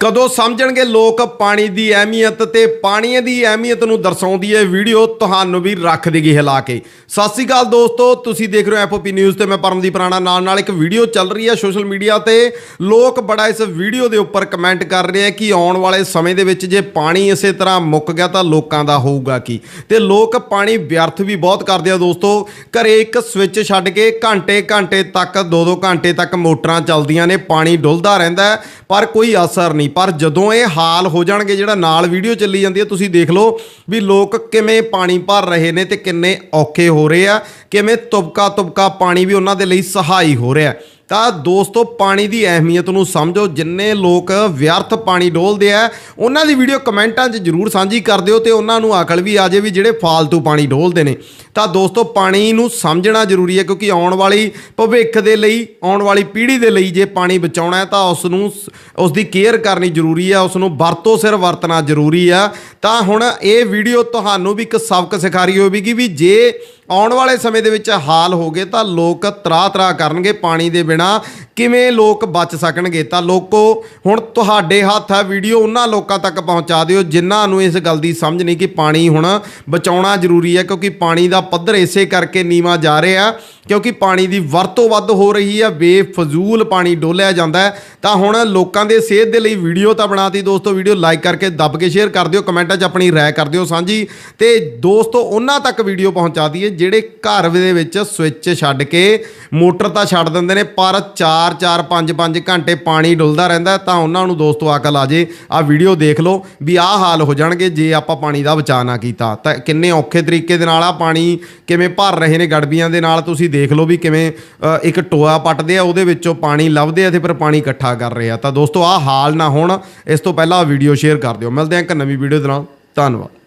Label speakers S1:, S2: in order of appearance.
S1: ਕਦੋਂ ਸਮਝਣਗੇ ਲੋਕ ਪਾਣੀ ਦੀ ਅਹਿਮੀਅਤ ਤੇ ਪਾਣੀ ਦੀ ਅਹਿਮੀਅਤ ਨੂੰ ਦਰਸਾਉਂਦੀ ਹੈ ਵੀਡੀਓ ਤੁਹਾਨੂੰ ਵੀ ਰੱਖ ਦੇਗੀ ਹਿਲਾ ਕੇ। ਸਤਿ ਸ੍ਰੀ ਅਕਾਲ ਦੋਸਤੋ, ਤੁਸੀਂ ਦੇਖ ਰਹੇ ਹੋ ਐਫਓਪੀ ਨਿਊਜ਼ ਤੇ ਮੈਂ ਪਰਮਦੀਪ ਰਾਣਾ। ਨਾਲ ਨਾਲ ਇੱਕ ਵੀਡੀਓ ਚੱਲ ਰਹੀ ਹੈ ਸੋਸ਼ਲ ਮੀਡੀਆ ਤੇ। ਲੋਕ ਬੜਾ ਇਸ ਵੀਡੀਓ ਦੇ ਉੱਪਰ ਕਮੈਂਟ ਕਰ ਰਹੇ ਆ ਕਿ ਆਉਣ ਵਾਲੇ ਸਮੇਂ ਦੇ ਵਿੱਚ ਜੇ ਪਾਣੀ ਇਸੇ ਤਰ੍ਹਾਂ ਮੁੱਕ ਗਿਆ ਤਾਂ ਲੋਕਾਂ ਦਾ ਹੋਊਗਾ ਕੀ? ਤੇ ਲੋਕ ਪਾਣੀ ਵਿਅਰਥ ਵੀ ਬਹੁਤ ਕਰਦੇ ਆ ਦੋਸਤੋ। ਘਰੇ ਇੱਕ ਸਵਿੱਚ ਛੱਡ ਕੇ ਘੰਟੇ ਘੰਟੇ ਤੱਕ 2-2 ਘੰਟੇ ਤੱਕ ਮੋਟਰਾਂ ਚੱਲਦੀਆਂ ਨੇ, ਪਾਣੀ ਡੁੱਲਦਾ ਰਹਿੰਦਾ ਪਰ ਕੋਈ ਅਸਰ ਨਹੀਂ ਪਰ ਜਦੋਂ ਇਹ ਹਾਲ ਹੋ ਜਾਣਗੇ, ਜਿਹੜਾ ਨਾਲ ਵੀਡੀਓ ਚੱਲੀ ਜਾਂਦੀ ਹੈ, ਤੁਸੀਂ ਦੇਖ ਲਓ ਵੀ ਲੋਕ ਕਿਵੇਂ ਪਾਣੀ ਭਰ ਰਹੇ ਨੇ ਤੇ ਕਿੰਨੇ ਔਖੇ ਹੋ ਰਹੇ ਆ, ਕਿਵੇਂ ਤੁਬਕਾ ਤੁਬਕਾ ਪਾਣੀ ਵੀ ਉਹਨਾਂ ਦੇ ਲਈ ਸਹਾਈ ਹੋ ਰਿਹਾ। ਤਾਂ ਦੋਸਤੋ, ਪਾਣੀ ਦੀ ਅਹਿਮੀਅਤ ਨੂੰ ਸਮਝੋ। ਜਿੰਨੇ ਲੋਕ ਵਿਅਰਥ ਪਾਣੀ ਡੋਲਦੇ ਆ, ਉਹਨਾਂ ਦੀ ਵੀਡੀਓ ਕਮੈਂਟਾਂ 'ਚ ਜਰੂਰ ਸਾਂਝੀ ਕਰ ਦਿਓ ਤੇ ਉਹਨਾਂ ਨੂੰ ਅਕਲ ਵੀ ਆ ਜੇ ਵੀ ਜਿਹੜੇ ਫਾਲਤੂ ਪਾਣੀ ਡੋਲਦੇ ਨੇ। ਤਾਂ ਦੋਸਤੋ, ਪਾਣੀ ਨੂੰ ਸਮਝਣਾ ਜ਼ਰੂਰੀ ਹੈ ਕਿਉਂਕਿ ਆਉਣ ਵਾਲੀ ਭਵਿੱਖ ਦੇ ਲਈ, ਆਉਣ ਵਾਲੀ ਪੀੜ੍ਹੀ ਦੇ ਲਈ ਜੇ ਪਾਣੀ ਬਚਾਉਣਾ ਹੈ, ਤਾਂ ਉਸ ਨੂੰ ਸ- ਉਸ ਦੀ ਕੇਅਰ ਕਰਨੀ ਜ਼ਰੂਰੀ ਹੈ ਉਸ ਨੂੰ ਵਰਤੋਂ ਸਿਰ ਵਰਤਣਾ ਜ਼ਰੂਰੀ ਆ। ਤਾਂ ਹੁਣ ਇਹ ਵੀਡੀਓ ਤੁਹਾਨੂੰ ਵੀ ਇੱਕ ਸਬਕ ਸਿਖਾ ਰਹੀ ਹੋਵੇਗੀ ਵੀ ਜੇ ਆਉਣ ਵਾਲੇ ਸਮੇਂ ਦੇ ਵਿੱਚ ਹਾਲ ਹੋ ਗਏ ਤਾਂ ਲੋਕ ਤਰਾ ਤਰਾ ਕਰਨਗੇ ਪਾਣੀ ਦੇ ਬਿਨਾ। ਕਿਵੇਂ ਲੋਕ ਬਚ ਸਕਣਗੇ? ਤਾਂ ਲੋਕੋ, ਹੁਣ ਤੁਹਾਡੇ ਹੱਥ ਹੈ ਵੀਡੀਓ ਉਹਨਾਂ ਲੋਕਾਂ ਤੱਕ ਪਹੁੰਚਾ ਦਿਓ ਜਿਨ੍ਹਾਂ ਨੂੰ ਇਸ ਗੱਲ ਦੀ ਸਮਝ ਨਹੀਂ ਕਿ ਪਾਣੀ ਹੁਣ ਬਚਾਉਣਾ ਜ਼ਰੂਰੀ ਹੈ ਕਿਉਂਕਿ ਪਾਣੀ ਦਾ ਪੱਧਰ ਇਸੇ ਕਰਕੇ ਨੀਵਾ ਜਾ ਰਿਹਾ ਕਿਉਂਕਿ ਪਾਣੀ ਦੀ ਵਰਤੋਂ ਵੱਧ ਹੋ ਰਹੀ ਹੈ, ਬੇਫਜ਼ੂਲ ਪਾਣੀ ਡੋਲਿਆ ਜਾਂਦਾ ਹੈ। ਤਾਂ ਹੁਣ ਲੋਕਾਂ ਦੇ ਸਿਹਤ ਦੇ ਲਈ ਵੀਡੀਓ ਤਾਂ ਬਣਾਤੀ ਦੋਸਤੋ, ਵੀਡੀਓ ਲਾਈਕ ਕਰਕੇ ਦੱਬ ਕੇ ਸ਼ੇਅਰ ਕਰ ਦਿਓ, ਕਮੈਂਟਾਂ 'ਚ ਆਪਣੀ ਰਾਏ ਕਰ ਦਿਓ ਸਾਂਝੀ। ਤੇ ਦੋਸਤੋ, ਉਹਨਾਂ ਤੱਕ ਵੀਡੀਓ ਪਹੁੰਚਾ ਦਈਏ ਜਿਹੜੇ ਘਰ ਦੇ ਵਿੱਚ ਸਵਿੱਚ ਛੱਡ ਕੇ ਮੋਟਰ ਤਾਂ ਛੱਡ ਦਿੰਦੇ ਨੇ, ਪਰ 4 4 5 5 ਘੰਟੇ ਪਾਣੀ ਡੁੱਲਦਾ ਰਹਿੰਦਾ ਤਾਂ ਉਹਨਾਂ ਨੂੰ ਦੋਸਤੋ ਅਕਲ ਆ ਜੇ, ਆ ਵੀਡੀਓ ਦੇਖ ਲਓ ਵੀ ਆਹ ਹਾਲ ਹੋ ਜਾਣਗੇ ਜੇ ਆਪਾਂ ਪਾਣੀ ਦਾ ਬਚਾਅ ਨਾ ਕੀਤਾ। ਤਾਂ ਕਿੰਨੇ ਔਖੇ ਤਰੀਕੇ ਦੇ ਨਾਲ ਆ ਪਾਣੀ ਕਿਵੇਂ ਭਰ ਰਹੇ ਨੇ ਗੜਬੀਆਂ ਦੇ ਨਾਲ, ਤੁਸੀਂ ਦੇਖ ਲਓ ਵੀ ਕਿਵੇਂ ਇੱਕ ਟੋਆ ਪੱਟਦੇ ਆ, ਉਹਦੇ ਵਿੱਚੋਂ ਪਾਣੀ ਲੱਭਦੇ ਆ ਤੇ ਫਿਰ ਪਾਣੀ ਇਕੱਠਾ ਕਰ ਰਹੇ ਆ। ਤਾਂ ਦੋਸਤੋ ਆਹ ਹਾਲ ਨਾ ਹੋਣ, ਇਸ ਤੋਂ ਪਹਿਲਾਂ ਵੀਡੀਓ ਸ਼ੇਅਰ ਕਰ ਦਿਓ। ਮਿਲਦੇ ਆ ਇੱਕ ਨਵੀਂ ਵੀਡੀਓ ਦੇ ਨਾਲ। ਧੰਨਵਾਦ।